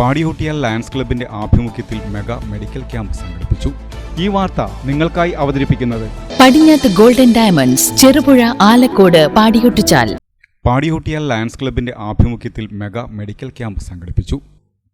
Padiyottuchal Lions ക്ലബിന്റെ ആഭിമുഖ്യത്തിൽ mega medical camp സംഘടിപ്പിച്ചു. ഈ വാർത്ത നിങ്ങൾക്കായി അവതരിപ്പിക്കുന്നത് Padinjath golden diamonds Cherupuzha Alakode Padiyottichal. Padiyottichal Lions ക്ലബിന്റെ ആഭിമുഖ്യത്തിൽ മെഗാ മെഡിക്കൽ ക്യാമ്പ് സംഘടിപ്പിച്ചു.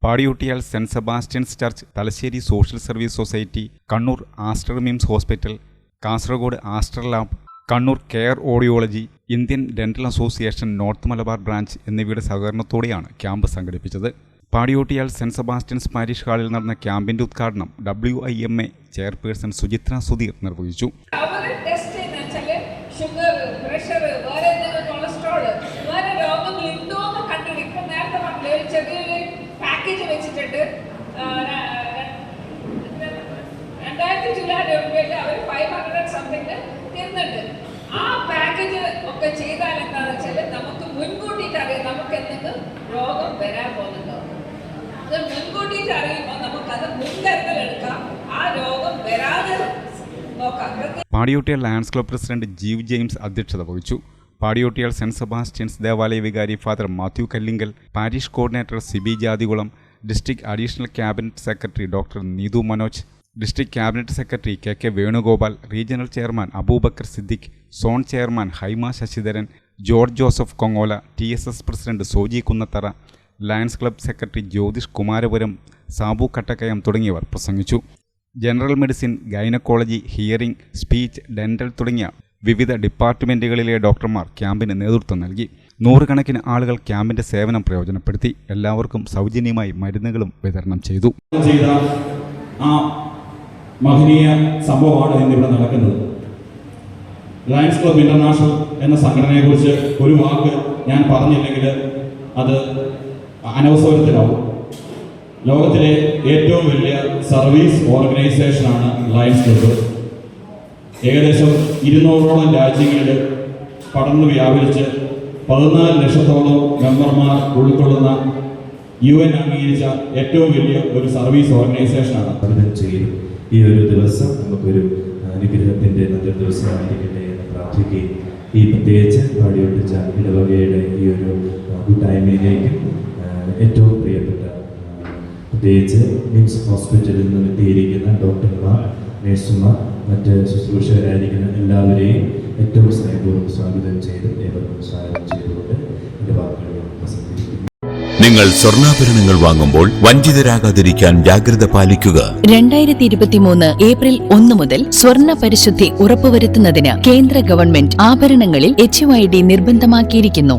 Padiyottichal saint Sebastian's church Thalassery social service society Kannur Aster MIMS hospital Kasaragod Aster lab Kannur care audiology Indian dental association north Malabar branch എന്നിവയുടെ സഹകരണത്തോടെയാണ് camp സംഘടിപ്പിച്ചത്. Padiyottuchal saint Sebastian's parish ഹാളിൽ നടന്ന ക്യാമ്പിന്റെ ഉദ്ഘാടനം W I M A chairperson Suchitra Sudheer നിർവഹിച്ചു. ഒക്കെ ചെയ്താൽ എന്താണെന്ന് വെച്ചാൽ നമുക്ക് മുൻകൂട്ടിയിട്ട് അറിയാം നമുക്ക് എന്തെങ്കിലും രോഗം വരാൻ പോകുന്നുണ്ടോ അത് മുൻകൂട്ടിയിട്ട് അറിയുമ്പോൾ നമുക്കത് മുൻകരുതൽ എടുക്കാം ആ രോഗം വരാതെ നോക്കാം. Padiyottichal Lions club president Jeev James അധ്യക്ഷത വഹിച്ചു. പാടിയോട്ടിയാൽ സെന്റ് സെബാസ്റ്റ്യൻസ് ദേവാലയ വികാരി father Mathew Kallinkal parish coordinator Siby Jathikulam district additional cabinet secretary doctor Neethu Manoj district cabinet secretary K K Venugopal regional chairman Abubakar Siddique zone chairman Haima Sasidharan George Joseph Kongola T S S president Soji Kunnathara Lions club secretary Jyothish Kumarapuram Sabu Kattakayam തുടങ്ങിയവർ പ്രസംഗിച്ചു. General medicine gynaecology hearing speech dental തുടങ്ങിയ വിവിധ ഡിപ്പാർട്ട്മെന്റുകളിലെ ഡോക്ടർമാർ ക്യാമ്പിന് നേതൃത്വം നൽകി. നൂറുകണക്കിന് ആളുകൾ ക്യാമ്പിന്റെ സേവനം പ്രയോജനപ്പെടുത്തി. എല്ലാവർക്കും സൗജന്യമായി മരുന്നുകളും വിതരണം ചെയ്തു. ചെയ്ത ആ മഹനീയ സംഭവമാണ് ഇന്നിവിടെ നടക്കുന്നത്. ലയൺസ് ക്ലബ് ഇന്റർനാഷണൽ എന്ന സംഘടനയെക്കുറിച്ച് ഒരു വാക്ക് ഞാൻ പറഞ്ഞില്ലെങ്കിൽ അത് അനവസരത്തിലാവും ലോകത്തിലെ ഏറ്റവും വലിയ സർവീസ് ഓർഗനൈസേഷനാണ് ലയൻസ് ക്ലബ്ബ് ഏകദേശം ഇരുന്നൂറോളം രാജ്യങ്ങളിൽ പടർന്നു വ്യാപരിച്ച് പതിനാല് ലക്ഷത്തോളം മെമ്പർമാർ ഉൾക്കൊള്ളുന്ന യു എൻ അംഗീകരിച്ച ഏറ്റവും വലിയ ഒരു സർവീസ് ഓർഗനൈസേഷനാണ്. പഠനം ചെയ്യും. ഈ ഒരു ദിവസം നമുക്കൊരു അനുഗ്രഹത്തിന്റെ നല്ലൊരു ദിവസമായിരിക്കട്ടെ എന്ന് പ്രാർത്ഥിക്കുകയും ഈ പ്രത്യേകിച്ച് പാടിയൊട്ടിച്ച ഇടവകയുടെ ഈ ഒരു കൂട്ടായ്മയിലേക്കും ഏറ്റവും പ്രിയപ്പെട്ട പ്രത്യേകിച്ച് മിംസ് ഹോസ്പിറ്റലിൽ നിന്ന് എത്തിയിരിക്കുന്ന ഡോക്ടർമാർ നഴ്സുമാർ മറ്റ് ശുശ്രൂഷകരായിരിക്കുന്ന എല്ലാവരെയും ഏറ്റവും സ്നേഹപൂർവം സ്വാഗതം ചെയ്ത് ഏവർക്കും സ്വാഗതം ചെയ്തുകൊണ്ട് എന്റെ വാക്കുകൾ പ്രസംഗിക്കുന്നു നിങ്ങൾ സ്വർണാഭരണങ്ങൾ വാങ്ങുമ്പോൾ വഞ്ചിതരാകാതിരിക്കാൻ ജാഗ്രത പാലിക്കുക. രണ്ടായിരത്തി ഇരുപത്തിമൂന്ന് ഏപ്രിൽ ഒന്ന് മുതൽ സ്വർണ പരിശുദ്ധി ഉറപ്പുവരുത്തുന്നതിന് കേന്ദ്ര ഗവൺമെന്റ് ആഭരണങ്ങളിൽ എച്ച് ഐ ഡി നിർബന്ധമാക്കിയിരിക്കുന്നു.